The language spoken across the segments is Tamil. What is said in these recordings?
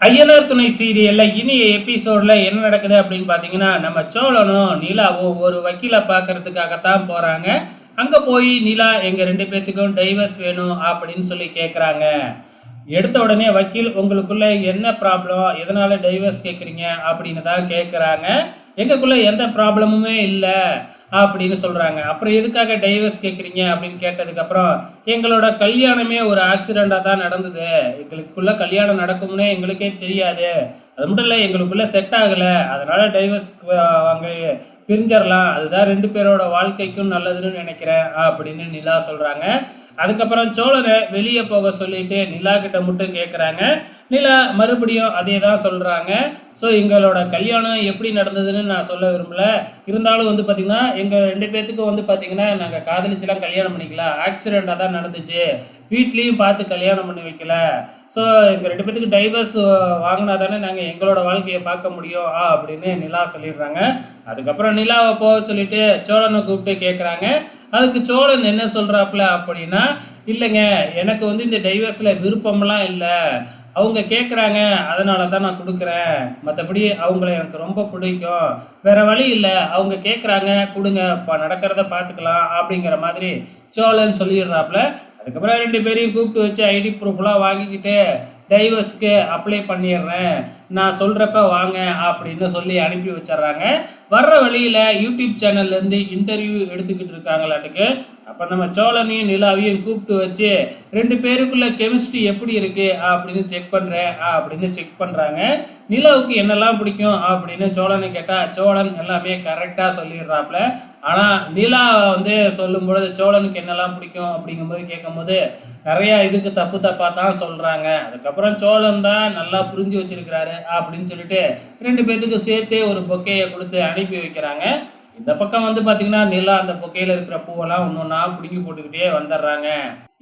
ஐயனார் துணை சீரியல்ல இனிய எபிசோட்ல என்ன நடக்குது அப்படின்னு பார்த்தீங்கன்னா நம்ம சோழனும் நிலாவும் ஒரு வக்கீலை பார்க்கறதுக்காகத்தான் போறாங்க. அங்க போய் நிலா எங்க ரெண்டு பேர்த்துக்கும் டைவர்ஸ் வேணும் அப்படின்னு சொல்லி கேட்குறாங்க எடுத்த உடனே வக்கீல் உங்களுக்குள்ள என்ன ப்ராப்ளம் எதனால டைவர்ஸ் கேட்குறீங்க அப்படின்னு தான் கேட்குறாங்க எங்களுக்குள்ள எந்த ப்ராப்ளமுமே இல்லை. அப்படின்னு சொல்கிறாங்க அப்புறம் எதுக்காக டைவர்ஸ் கேட்குறீங்க அப்படின்னு கேட்டதுக்கப்புறம் எங்களோட கல்யாணமே ஒரு ஆக்சிடெண்ட்டாக தான் நடந்தது. எங்களுக்குள்ளே கல்யாணம் நடக்கும்னே எங்களுக்கே தெரியாது. அது மட்டும் இல்லை எங்களுக்குள்ளே செட் ஆகலை. அதனால் டைவர்ஸ் வாங்க பிரிஞ்சிடலாம். அதுதான் ரெண்டு பேரோட வாழ்க்கைக்கும் நல்லதுன்னு நினைக்கிறேன் அப்படின்னு நிலா சொல்கிறாங்க அதுக்கப்புறம் சோழனை வெளியே போக சொல்லிட்டு நிலா கிட்ட மட்டும் கேட்குறாங்க நிலா மறுபடியும் அதே தான் சொல்கிறாங்க ஸோ எங்களோட கல்யாணம் எப்படி நடந்ததுன்னு நான் சொல்ல விரும்பல. இருந்தாலும் வந்து பார்த்திங்கன்னா எங்கள் ரெண்டு பேர்த்துக்கும் வந்து பார்த்திங்கன்னா நாங்கள் காதலிச்சுலாம் கல்யாணம் பண்ணிக்கல. ஆக்சிடெண்ட்டாக தான் நடந்துச்சு. வீட்லேயும் பார்த்து கல்யாணம் பண்ணி வைக்கல. ஸோ எங்கள் ரெண்டு பேர்த்துக்கு டைவர்ஸ் வாங்கினா தானே நாங்கள் எங்களோட வாழ்க்கையை பார்க்க முடியும். ஆ அப்படின்னு நிலா சொல்லிடுறாங்க. அதுக்கப்புறம் நிலாவை போக சொல்லிட்டு சோழனை கூப்பிட்டு கேட்குறாங்க அதுக்கு சோழன் என்ன சொல்கிறாப்புல அப்படின்னா இல்லைங்க எனக்கு வந்து இந்த டைவர்ஸில் விருப்பம்லாம் இல்லை. அவங்க கேட்குறாங்க அதனால தான் நான் கொடுக்குறேன். மற்றபடி அவங்கள எனக்கு ரொம்ப பிடிக்கும். வேறு வழி இல்லை. அவங்க கேட்குறாங்க கொடுங்க இப்போ நடக்கிறத பார்த்துக்கலாம் அப்படிங்கிற மாதிரி சோழன் சொல்லிடுறாப்புல அதுக்கப்புறம் ரெண்டு பேரையும் கூப்பிட்டு வச்சு ஐடி ப்ரூஃப்லாம் வாங்கிக்கிட்டு டைவர்ஸ்க்கு அப்ளை பண்ணிடுறேன். நான் சொல்கிறப்ப வாங்க அப்படின்னு சொல்லி அனுப்பி வச்சிடுறாங்க. வர்ற வழியில் யூடியூப் சேனல்லேருந்து இன்டர்வியூ எடுத்துக்கிட்டு இருக்காங்களாட்டுக்கு அப்போ நம்ம சோழனையும் நிலாவையும் கூப்பிட்டு வச்சு ரெண்டு பேருக்குள்ள கெமிஸ்ட்ரி எப்படி இருக்குது அப்படின்னு செக் பண்ணுறேன் அப்படின்னு செக் பண்ணுறாங்க நிலாவுக்கு என்னெல்லாம் பிடிக்கும் அப்படின்னு சோழனை கேட்டால் சோழன் எல்லாமே கரெக்டாக சொல்லிடுறாப்புல. ஆனால் நிலா வந்து சொல்லும்பொழுது சோழனுக்கு என்னெல்லாம் பிடிக்கும்? அப்படிங்கும்போது கேட்கும்போது நிறையா இதுக்கு தப்பு தப்பாக தான் சொல்கிறாங்க அதுக்கப்புறம் சோழன் தான் நல்லா புரிஞ்சு வச்சிருக்கிறாரு அப்படின்னு சொல்லிட்டு ரெண்டு பேர்த்துக்கும் சேர்த்தே ஒரு பொக்கையை கொடுத்து அனுப்பி வைக்கிறாங்க. இந்த பக்கம் வந்து பார்த்தீங்கன்னா நிலா அந்த பொக்கையில் இருக்கிற பூவெல்லாம் ஒன்று ஒன்றா பிடுங்கி போட்டுக்கிட்டே வந்துடுறாங்க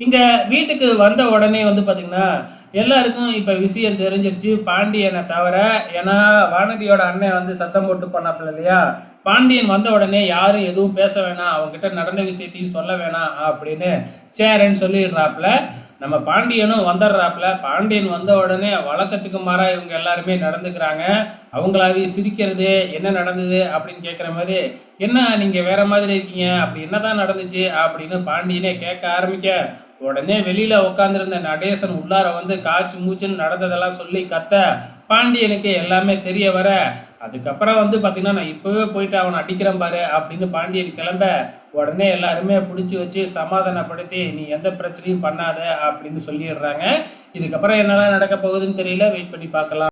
இங்கே வீட்டுக்கு வந்த உடனே வந்து பார்த்தீங்கன்னா எல்லாருக்கும் இப்போ விஷயம் தெரிஞ்சிருச்சு. பாண்டியனை தவிர ஏன்னா வானதியோட அண்ணன் வந்து சத்தம் போட்டு பண்ணாப்புல இல்லையா? பாண்டியன் வந்த உடனே யாரும் எதுவும் பேச வேணாம். அவங்ககிட்ட நடந்த விஷயத்தையும் சொல்ல வேணாம் அப்படின்னு சேரன்னு சொல்லிடுறாப்புல. நம்ம பாண்டியனும் வந்துடுறாப்புல. பாண்டியன் வந்த உடனே வழக்கத்துக்கு மாறாக இவங்க எல்லாருமே நடந்துக்கிறாங்க. அவங்களாவே சிரிக்கிறது என்ன நடந்தது அப்படின்னு கேட்குற மாதிரி என்ன நீங்கள் வேற மாதிரி இருக்கீங்க? அப்படி என்னதான் நடந்துச்சு? அப்படின்னு பாண்டியனே கேட்க ஆரம்பிக்க. உடனே வெளியில உட்காந்துருந்த நடேசன் உள்ளார வந்து காய்ச்சி மூச்சுன்னு நடந்ததெல்லாம் சொல்லி கத்த பாண்டியனுக்கு எல்லாமே தெரிய வர. அதுக்கப்புறம் வந்து பார்த்தீங்கன்னா நான் இப்போவே போயிட்டு அவனை அடிக்கிறேன் பாரு அப்படின்னு பாண்டியன் கிளம்ப உடனே எல்லாருமே பிடிச்சி வச்சு சமாதானப்படுத்தி நீ எந்த பிரச்சனையும் பண்ணாத அப்படின்னு சொல்லிடுறாங்க. இதுக்கப்புறம் என்னெல்லாம் நடக்க போகுதுன்னு தெரியல. வெயிட் பண்ணி பார்க்கலாம்.